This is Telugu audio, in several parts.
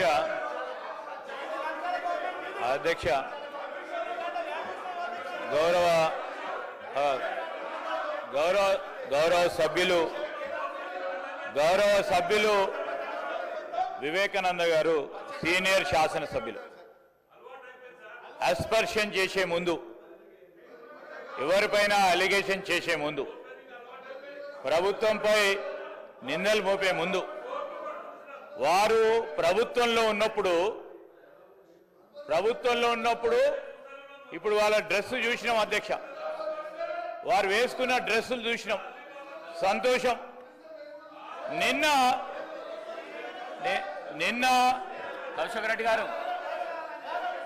అధ్యక్ష. అధ్యక్ష. గౌరవ గౌరవ గౌరవ సభ్యులు గౌరవ సభ్యులు వివేకానంద గారు సీనియర్ శాసనసభ్యులు. అస్పర్షన్ చేసే ముందు ఎవరిపైన అలిగేషన్ చేసే ముందు ప్రభుత్వంపై నిందలు మోపే ముందు వారు ప్రభుత్వంలో ఉన్నప్పుడు ప్రభుత్వంలో ఉన్నప్పుడు ఇప్పుడు వాళ్ళ డ్రెస్ చూసినాం అధ్యక్ష. వారు వేసుకున్న డ్రెస్సులు చూసినాం. సంతోషం. నిన్న నిన్న కౌశిక్ రెడ్డి గారు.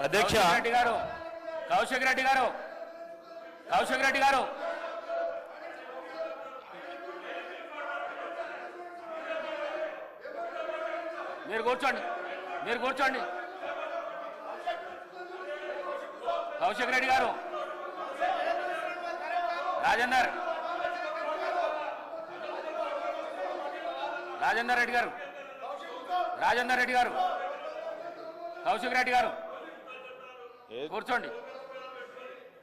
అధ్యక్ష. రెడ్డి గారు. కౌశిక్ రెడ్డి గారు. కౌశిక్ రెడ్డి గారు. మీరు కూర్చోండి. మీరు కూర్చోండి. కౌశిక్ రెడ్డి గారు. రాజేందర్. రాజేందర్ రెడ్డి గారు. రాజేందర్ రెడ్డి గారు. కౌశిక్ రెడ్డి గారు. కూర్చోండి.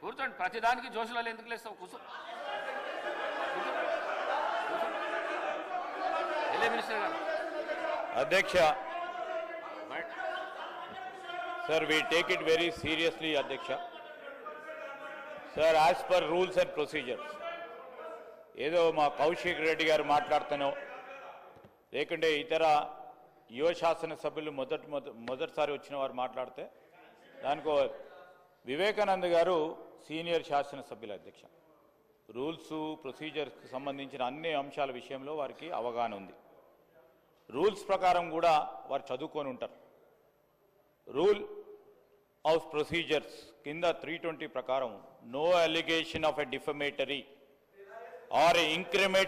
కూర్చోండి. ప్రతిదానికి జోషులలో ఎందుకు లేస్తావు. కూర్చో. వెళ్ళే మినిస్టర్ గారు. అధ్యక్ష. Sir we take it very seriously అధ్యక్ష. Sir as per rules and procedures ఏదో మా కౌశిక్ రెడ్డి గారు మాట్లాడుతానో లేకుంటే ఇతర యువ శాసన సభ్యులు మొదటి మొద- మొదటిసారి వచ్చిన వారు మాట్లాడితే దానికో వివేకానంద్ గారు సీనియర్ శాసనసభ్యుల అధ్యక్ష. రూల్స్ ప్రొసీజర్స్కి సంబంధించిన అన్ని అంశాల విషయంలో వారికి అవగాహన ఉంది. రూల్స్ ప్రకారం కూడా వారు చదువుకొని ఉంటారు. రూల్ ఆఫ్ ప్రొసీజర్స్ కింద త్రీ ట్వంటీ ప్రకారం no allegation of a defamatory or increment